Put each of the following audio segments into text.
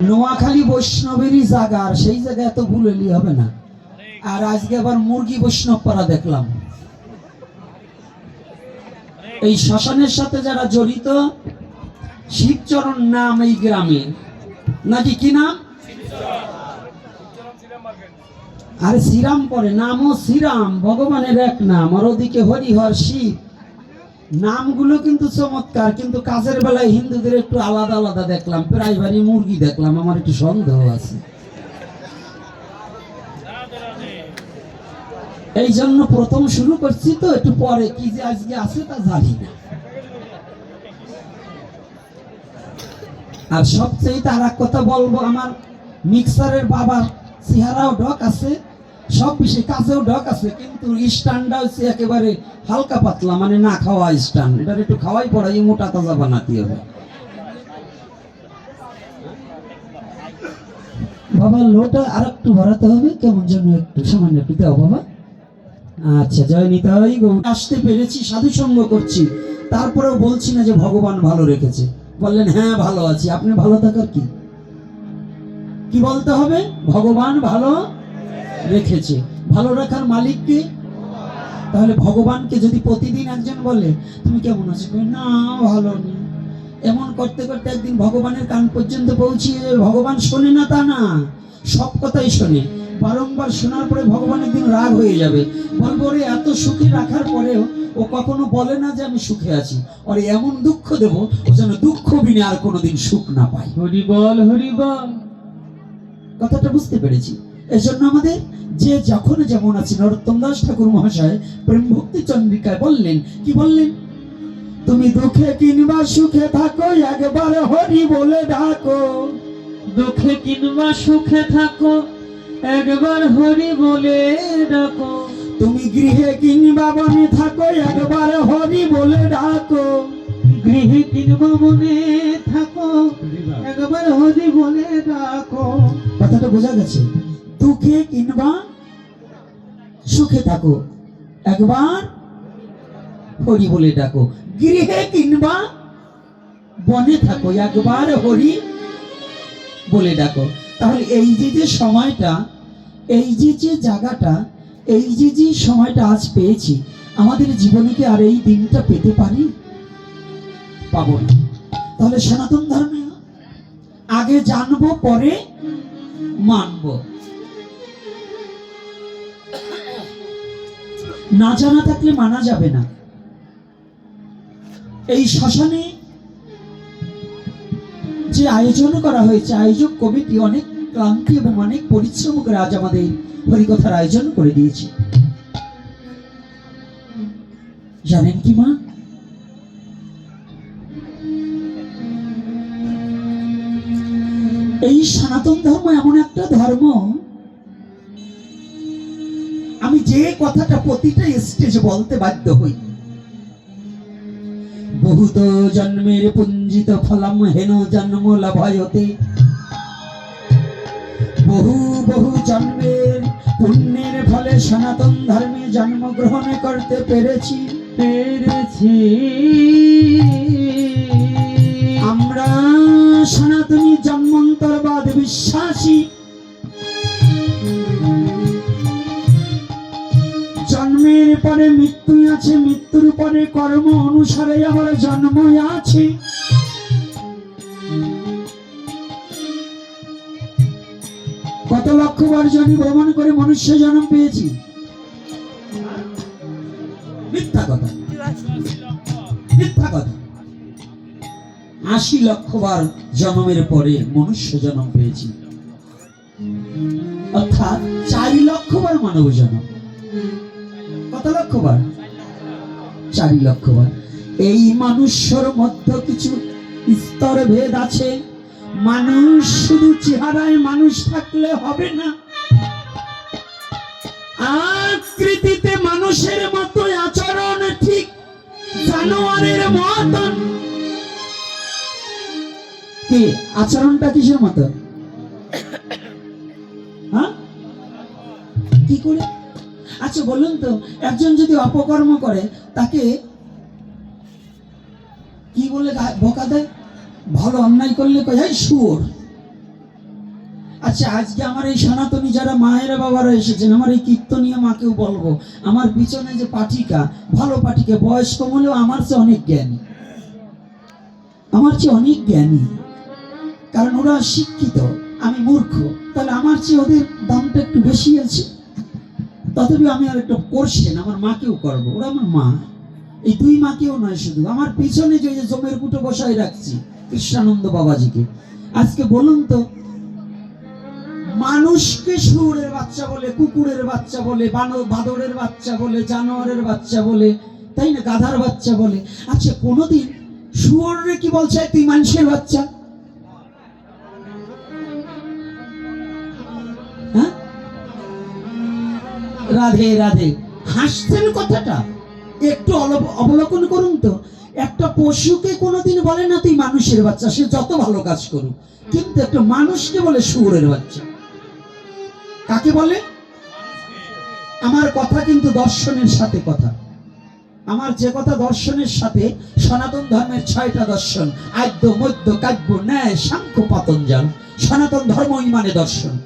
নোয়াখালী বৈষ্ণবেরই জায়গা আর সেই জায়গায় এত ভুল হইলে হবে না। আর আজকে আবার মুরগি বৈষ্ণব পাড়া দেখলাম। এই শ্মশানের সাথে যারা জড়িত, শিবচরণ নাম এই গ্রামে। নাকি কি নাম? আর শ্রীরাম পরে নামও শ্রীরাম, ভগবানের এক নাম, আর ওদিকে হরিহর শিব। নামগুলো কিন্তু চমৎকার, কিন্তু কাজের বেলায় হিন্দুদের একটু আলাদা আলাদা দেখলাম, প্রায় বাড়ি মুরগি দেখলাম, আমার একটু সন্দেহ আছে। এই জন্য প্রথম শুরু করছি তো, একটু পরে কি যে আজকে আছে তা জানি না। আর সবচেয়ে তার কথা বলব, আমার মিক্সারের বাবার চেহারাও ডক আছে। সব বিষয়ে কাজেও ডক আছে, কিন্তু স্ট্যান্ডটা হচ্ছে একেবারে হালকা পাতলা মানে না খাওয়া স্ট্যান্ড এটার একটু খাওয়াই পড়াই মোটা তাজা বানাতে হবে। বাবা, লোটা আর একটু হবে, কেমন একটু সামান্য একটু দাও বাবা। আচ্ছা জয় নিতাই আসতে পেরেছি সাধু সঙ্গ করছি। তারপরেও বলছি না যে ভগবান ভালো রেখেছে। বললেন হ্যাঁ ভালো আছি। আপনি ভালো থাকার কি? কি বলতে হবে? ভগবান ভালো রেখেছে। ভালো রাখার মালিক কে? তাহলে ভগবানকে যদি প্রতিদিন একজন বলে তুমি কেমন আছো? না ভালো নেই। এমন করতে করতে একদিন ভগবানের কান পর্যন্ত পৌঁছিয়ে। ভগবান শোনে না তা না সব কথাই শোনে। বারংবার শোনার পরে ভগবান একদিন রাগ হয়ে যাবে। বলব রে এত সুখে রাখার পরেও ও কখনো বলে না যে আমি সুখে আছি। ওরে এমন দুঃখ দেব ও যেন দুঃখ বিনে আর কোনোদিন সুখ না পায়। হরি বল হরি বল। কথাটা বুঝতে পেরেছি। এজন্য আমাদের যে যখন যেমন আছে নরোত্তম দাস ঠাকুর মহাশয় প্রেম ভক্তি চন্দ্রিকায় বললেন কি বললেন? তুমি দুঃখে কিংবা সুখে থাকো একবার হরি বলে ডাকো। দুঃখে কিংবা সুখে থাকো একবার হরি বলে ডাকো। তুমি গৃহে কিংবা বনে থাকো একবার হরি বলে ডাকো। গৃহে কিংবা মনে থাকো একবার হরি বলে ডাকো। কথাটা বোঝা গেছে? দুঃখে কিংবা সুখে থাকো। একবার হরি বলে ডাকো। গৃহে কিংবা বনে থাকো। একবার হরি বলে ডাকো। তাহলে এই যে যে সময়টা, এই যে যে জায়গাটা, এই যে যে সময়টা আজ পেয়েছি, আমাদের জীবনে কি আর এই দিনটা পেতে পারি? পাবো না। তাহলে সনাতন ধর্মে আগে জানব, পরে মানব। না জানা থাকলে মানা যাবে না। এই শ্মশানে যে আয়োজন করা হয়েছে, আয়োজক কমিটি অনেক ক্লান্তি এবং অনেক পরিশ্রম করে আজ আমাদের হরিকথার আয়োজন করে দিয়েছে। জানেন কি মা? এই সনাতন ধর্ম এমন একটা ধর্ম যে কথাটা প্রতিটা স্টেজে বলতে বাধ্য হই। বহুত জন্মের পুঞ্জিত ফলম হেন জন্ম লাভয়তে। বহু বহু জন্মের পুণ্যের ফলে সনাতন ধর্মে জন্মগ্রহণ করতে পেরেছি। পেরেছি। আমরা সনাতনী জন্মান্তরবাদ বিশ্বাসী। পরে মৃত্যু আছে, মৃত্যুর পরে কর্ম অনুসারে আমার জন্ম আছে। কত লক্ষ বার জনি ভ্রমণ করে মনুষ্য জন্ম পেয়েছি? মিথ্যা কথা। মিথ্যা কথা। আশি লক্ষ বার জন্মের পরে মনুষ্য জন্ম পেয়েছি। অর্থাৎ চারি লক্ষ বার মানব জন্ম। কত লক্ষ বার চারি লক্ষ বার এই মানুষের মধ্যে কিছু স্তর ভেদ আছে। মানুষ শুধু চেহারায় মানুষ থাকলে হবে না। আকৃতিতে মানুষের মতো আচরণ ঠিক জানোয়ারের মতন। কি? আচরণটা কিসের মতো হ্যাঁ? কি করে? আচ্ছা বলুন তো, একজন যদি অপকর্ম করে, তাকে কি বলে বকা দেয়? ভালো অন্যায় করলে "এই শুয়োর। আচ্ছা আজকে আমার এই সনাতনী যারা মায়েরা বাবারা এসেছেন, আমার এই কীর্তনীয় মাকেও বলব। আমার পিছনে যে পাঠিকা, ভালো পাঠিকা, বয়স্ক হলেও আমার চেয়ে অনেক জ্ঞানী। আমার চেয়ে অনেক জ্ঞানী। কারণ ওরা শিক্ষিত, আমি মূর্খ। তাহলে আমার চেয়ে ওদের দামটা একটু বেশি আছে? তথাপি আমি আর একটা করছেন আমার মাকেও করব। ওরা আমার মা। এই দুই মাকেও নয় শুধু। আমার পিছনে যে জমের কুটো বসায় রাখছি, কৃষ্ণানন্দ বাবাজিকে। আজকে বলুন তো, মানুষকে শুয়োরের বাচ্চা বলে, কুকুরের বাচ্চা বলে বাদরের বাচ্চা বলে, জানোয়ারের বাচ্চা বলে, তাই না? গাধার বাচ্চা বলে। আচ্ছা কোনোদিন শুয়োরে কি বলছে? তুই মানুষের বাচ্চা। রাধে রাধে। হাসছেন কথাটা? একটু অবলোকন করুন তো। একটা পশুকে কোনোদিন বলে না, তুই মানুষের বাচ্চা, সে যত ভালো কাজ করুক। কিন্তু একটা মানুষকে বলে, শুয়োরের বাচ্চা। কাকে বলে? আমার কথা কিন্তু দর্শনের সাথে কথা। আমার যে কথা দর্শনের সাথে, সনাতন ধর্মের ছয়টা দর্শন। আদ্য মধ্য কাব্য, ন্যায়, সাংখ্য পাতঞ্জল সনাতন ধর্মই মানে দর্শন।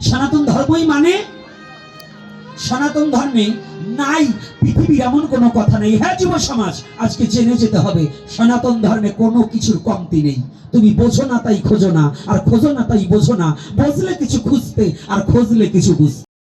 সনাতন ধর্মই মানে সনাতন ধর্মে নাই, পৃথিবীর এমন কোনো কথা নেই। হ্যাঁ যুব সমাজ, আজকে জেনে যেতে হবে, সনাতন ধর্মে কোনো কিছুর কমতি নেই। তুমি বোঝো না তাই খোঁজো না, আর খোঁজো না তাই বোঝো না। বুঝলে কিছু খুঁজতে, আর খুঁজলে কিছু বুঝতে।